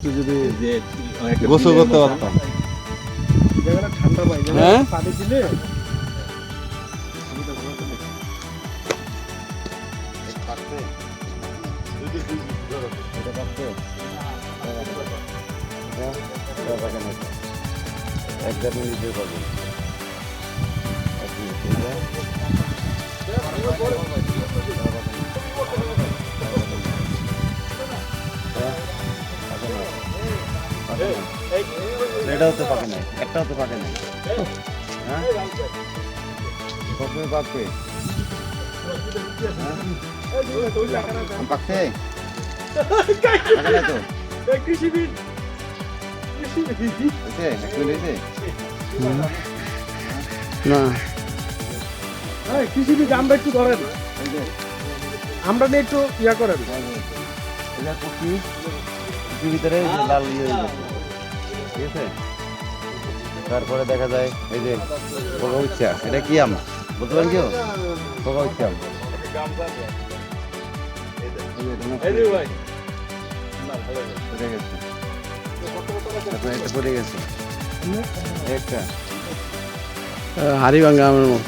যদি গোসল করতে পারতাম ঠান্ডা পাই হ্যাঁ? পানি দিলে একদম নিজে পাবেন এটাও তো পাকে নাই একটাও তো পাকে নাই। হ্যাঁ? কবে পাকবে হ্যাঁ? পাকছে? তো? কৃষিবিদ না। কৃষিবিদ আমরা একটু ধরেন। আমরা নিয়ে একটু ইয়া করেন। এটা কুকির ভিতরে লাল ইয়ে ঠিক আছে? তারপরে দেখা যায় এই যে পোকা উচ্ছা এটা কি আম? বলতে পারেন কেউ? পোকা উচ্ছা আম। পড়ে গেছে। তারপরে এটা পড়ে গেছে। একটা হাড়ি ভাঙ্গা আমার মতো।